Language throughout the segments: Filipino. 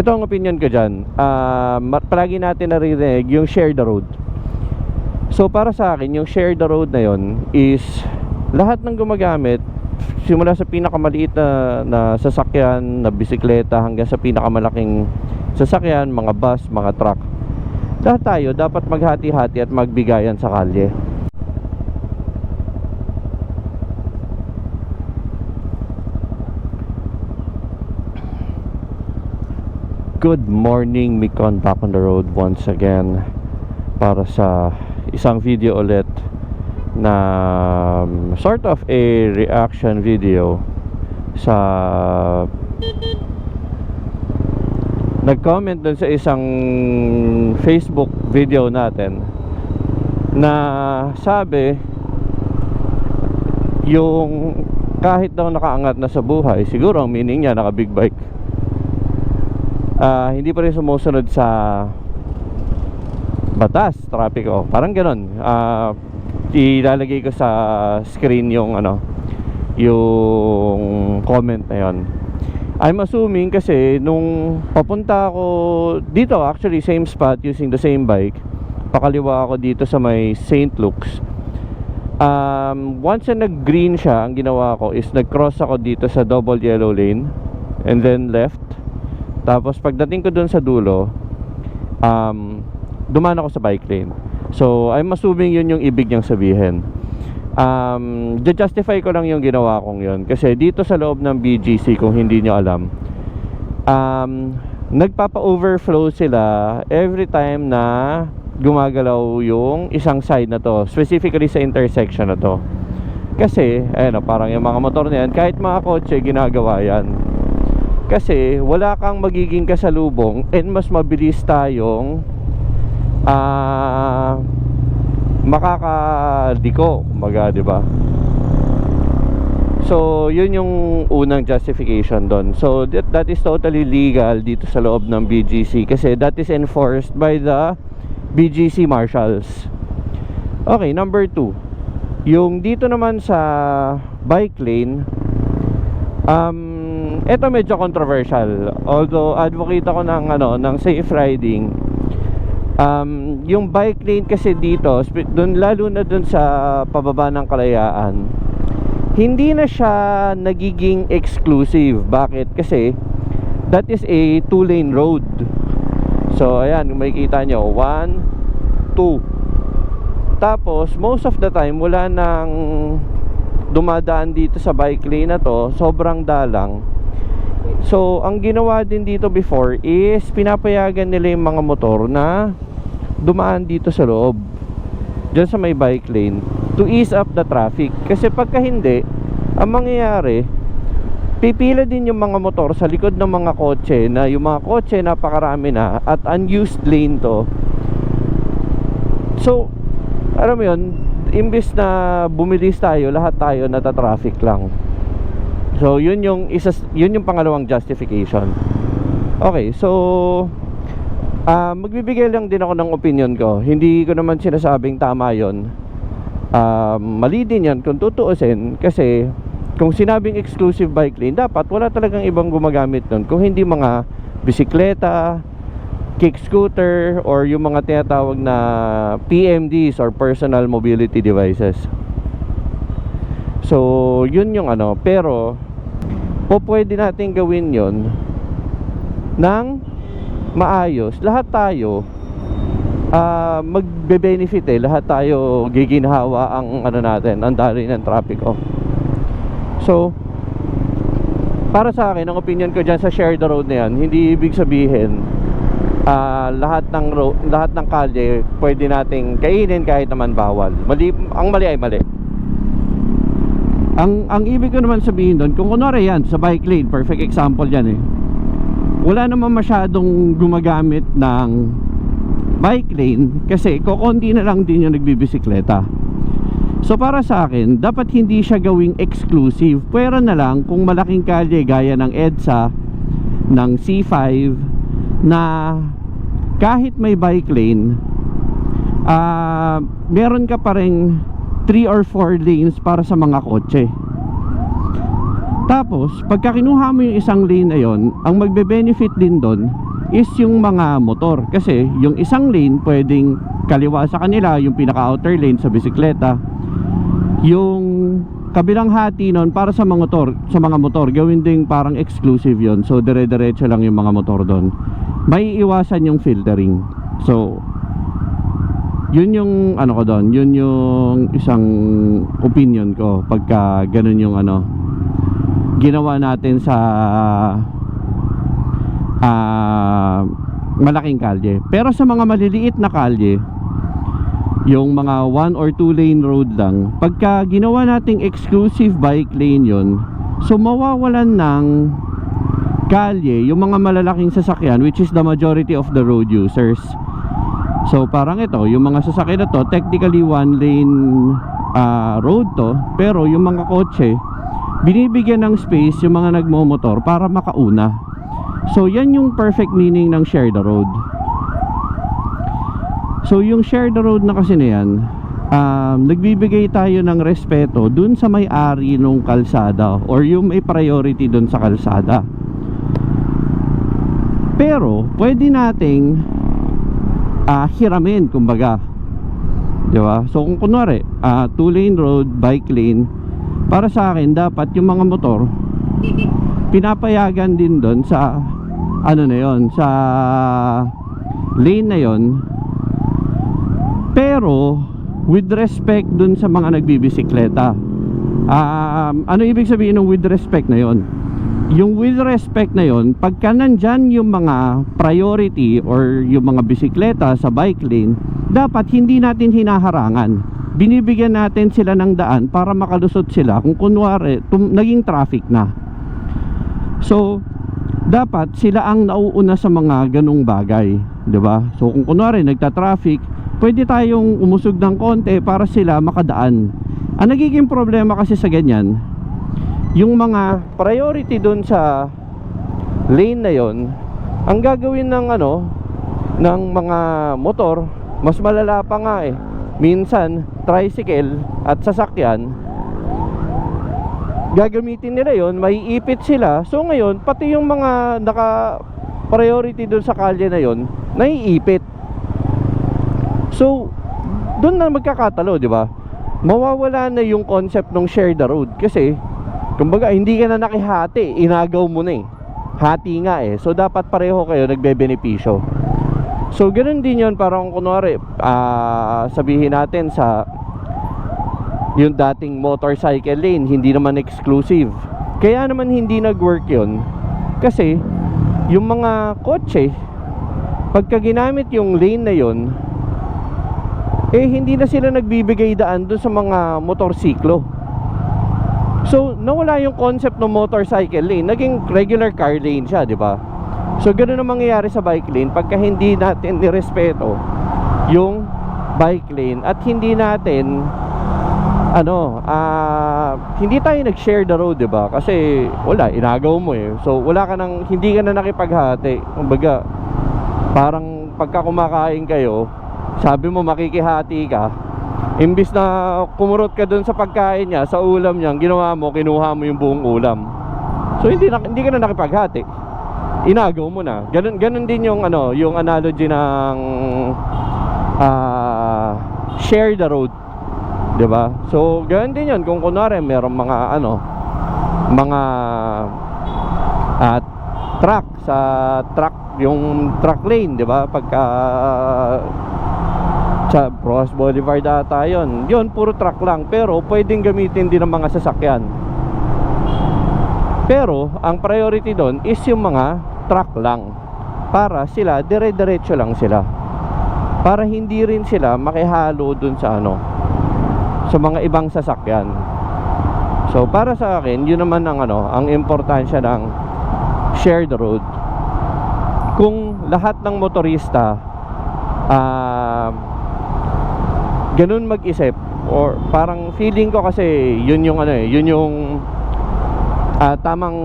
ito ang opinion ko dyan. Ma- palagi natin naririnig yung share the road. So para sa akin, yung share the road na yon is lahat ng gumagamit simula sa pinakamaliit na, na sasakyan, na bisikleta hanggang sa pinakamalaking sasakyan, mga bus, mga truck. Lahat tayo dapat maghati-hati at magbigayan sa kalye. Good morning, Mikon back on the road once again para sa isang video ulit na um, sort of a reaction video sa nag-comment dun sa isang Facebook video natin na sabi yung kahit daw nakaangat na sa buhay siguro ang meaning niya naka bike ah, hindi pa rin sumusunod sa batas, trapiko. Parang ganun. Ah, ilalagay ko sa screen yung ano, yung comment na yon. I'm assuming kasi nung papunta ako dito, actually same spot using the same bike. Pakaliwa ako dito sa may St. Luke's. Um, once na nag-green siya, ang ginawa ko is nag-cross ako dito sa double yellow lane and then left. Tapos pagdating ko dun sa dulo, um, dumaan ako sa bike lane. So, I'm assuming yun yung ibig niyang sabihin. Um, justify ko lang yung ginawa kong yun. Kasi dito sa loob ng BGC, kung hindi nyo alam, um, nagpapa-overflow sila every time na gumagalaw yung isang side na to. Specifically sa intersection na to. Kasi, ayun, parang yung mga motor na yan, kahit mga kotse, ginagawa yan kasi wala kang magiging kasalubong and mas mabilis tayong ah makakadiko kumbaga di ba? So yun yung unang justification doon so that, that is totally legal dito sa loob ng BGC kasi that is enforced by the BGC marshals. Okay number 2 yung dito naman sa bike lane um ito medyo controversial. Although advocate ako ng ano ng safe riding. Um yung bike lane kasi dito dun lalo na dun sa pababa ng kalayaan hindi na siya nagiging exclusive. Bakit? Kasi that is a two lane road. So ayan makikita nyo 1 2 tapos most of the time wala nang dumadaan dito sa bike lane na to. Sobrang dalang So, ang ginawa din dito before is pinapayagan nila yung mga motor na dumaan dito sa loob. Diyan sa may bike lane to ease up the traffic. Kasi pagka hindi, ang mangyayari, pipila din yung mga motor sa likod ng mga kotse na yung mga kotse napakarami na at unused lane to. So, alam mo yun, imbis na bumilis tayo, lahat tayo nata-traffic lang. So, yun yung isa yun yung pangalawang justification. Okay, so ah magbibigay lang din ako ng opinion ko. Hindi ko naman sinasabing tama 'yon. Ah, mali din 'yan kung tutuusin kasi kung sinabing exclusive bike lane, dapat wala talagang ibang gumagamit nun. Kung hindi mga bisikleta, kick scooter, or yung mga tinatawag na PMDs or personal mobility devices. So, yun yung ano. Pero, po pwede natin gawin yon ng maayos. Lahat tayo ah magbe-benefit eh. Lahat tayo giginhawa ang ano natin, ang daloy ng trapiko. So, para sa akin, ang opinion ko dyan sa share the road na yan, hindi ibig sabihin ah lahat ng road, lahat ng kalye pwede nating kainin kahit naman bawal. Mali, ang mali ay mali. Ang ang ibig ko naman sabihin doon, kung kunwari yan sa bike lane, perfect example yan eh. Wala naman masyadong gumagamit ng bike lane kasi kokonti na lang din yung nagbibisikleta. So para sa akin, dapat hindi siya gawing exclusive. Pwera na lang kung malaking kalye gaya ng EDSA, ng C5 na kahit may bike lane, ah meron ka pa rin 3 or 4 lanes para sa mga kotse. Tapos, pagka kinuha mo yung isang lane na yon, ang magbe-benefit din doon is yung mga motor. Kasi yung isang lane pwedeng kaliwa sa kanila yung pinaka outer lane sa bisikleta. Yung kabilang hati nun para sa mga motor sa mga motor gawin ding parang exclusive yon so dire-diretso lang yung mga motor doon may iwasan yung filtering. So yun yung ano ko doon yun yung isang opinion ko pagka ganun yung ano ginawa natin sa ah malaking kalye. Pero sa mga maliliit na kalye yung mga 1 or 2 lane road lang pagka ginawa nating exclusive bike lane yon so mawawalan ng kalye yung mga malalaking sasakyan which is the majority of the road users so parang ito yung mga sasakyan na to technically one lane ah, road to pero yung mga kotse binibigyan ng space yung mga nagmomotor para makauna. So yan yung perfect meaning ng share the road. So yung share the road na kasi na yan um, Nagbibigay tayo ng respeto dun sa may-ari nung kalsada Or yung may priority dun sa kalsada. Pero pwede nating ah, hiramin kumbaga. Di ba? So kung kunwari ah, two lane road, bike lane Para sa akin dapat yung mga motor Pinapayagan din dun sa Ano na yon Sa lane na yon pero with respect dun sa mga nagbibisikleta um, ano ibig sabihin ng with respect na yon yung with respect na yon pagka nandyan yung mga priority or yung mga bisikleta sa bike lane dapat hindi natin hinaharangan. Binibigyan natin sila ng daan para makalusot sila kung kunwari tum- naging traffic na. So dapat sila ang nauuna sa mga ganong bagay ba? So kung kunwari nagta-traffic pwede tayong umusog ng konti para sila makadaan. Ang nagiging problema kasi sa ganyan yung mga priority dun sa lane na yon ang gagawin ng ano ng mga motor mas malala pa nga eh. Minsan tricycle at sasakyan gagamitin nila yon maiipit sila. So ngayon pati yung mga naka priority dun sa kalye na yon naiipit. So doon na magkakatalo di ba? Mawawala na yung concept ng share the road kasi kumbaga hindi ka na nakihati. Inagaw mo na eh. Hati nga eh. So dapat pareho kayo nagbebenepisyo. So ganun din yon parang kunwari ah, sabihin natin sa yung dating motorcycle lane hindi naman exclusive. Kaya naman hindi nag-work yon kasi yung mga kotse pagka ginamit yung lane na yon eh hindi na sila nagbibigay daan doon sa mga motorsiklo so nawala yung concept ng motorcycle lane naging regular car lane siya di ba so ganun ang mangyayari sa bike lane pagka hindi natin nirespeto yung bike lane at hindi natin ano, ah hindi tayo nag-share the road, 'di ba? Kasi wala, inagaw mo eh. So wala ka nang hindi ka na nakipaghati. Kumbaga, parang pagka kumakain kayo, sabi mo makikihati ka, imbis na kumurot ka dun sa pagkain niya, sa ulam niya, ginawa mo, kinuha mo yung buong ulam. So hindi na, hindi ka na nakipaghati. Inagaw mo na. Ganun ganun din yung ano, yung analogy ng ah share the road 'di ba? So, ganun din 'yon kung kunwari merong mga ano, mga at truck sa truck yung truck lane, 'di ba? Pagka sa Ross Boulevard ata yun. Yun, puro truck lang. Pero pwedeng gamitin din ng mga sasakyan. Pero, ang priority doon is yung mga truck lang. Para sila, dire-diretso lang sila. Para hindi rin sila makihalo dun sa ano, sa mga ibang sasakyan. So para sa akin, yun naman ang ano, ang importansya ng shared road. Kung lahat ng motorista ah ganun mag-isip or parang feeling ko kasi yun yung ano eh, yun yung ah, tamang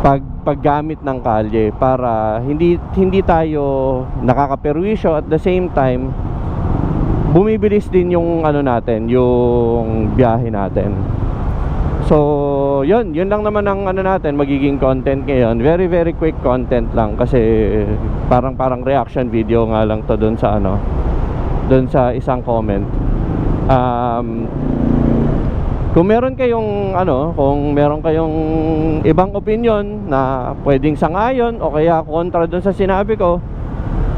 pag paggamit ng kalye para hindi hindi tayo nakakaperwisyo at the same time bumibilis din yung ano natin, yung biyahe natin. So, yun, yun lang naman ang ano natin, magiging content ngayon. Very, very quick content lang kasi parang parang reaction video nga lang to doon sa ano, doon sa isang comment. Um, kung meron kayong ano, kung meron kayong ibang opinion na pwedeng sangayon o kaya kontra doon sa sinabi ko,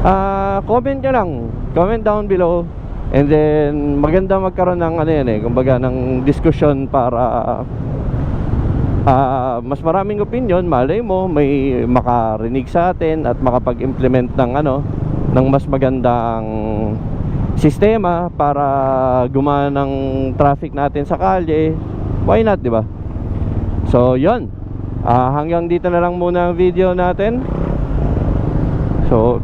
ah comment nyo lang. Comment down below. And then maganda magkaroon ng ano yan eh, kumbaga ng discussion para ah, mas maraming opinion, malay mo may makarinig sa atin at makapag-implement ng ano ng mas magandang sistema para gumana ng traffic natin sa kalye. Why not, 'di ba? So, 'yon. Ah, hanggang dito na lang muna ang video natin. So,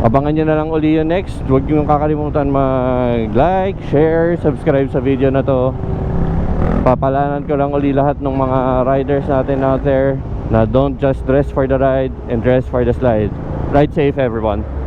abangan nyo na lang uli yung next. Huwag nyo kakalimutan mag-like, share, subscribe sa video na to. Papalanan ko lang uli lahat ng mga riders natin out there na don't just dress for the ride and dress for the slide. Ride safe everyone.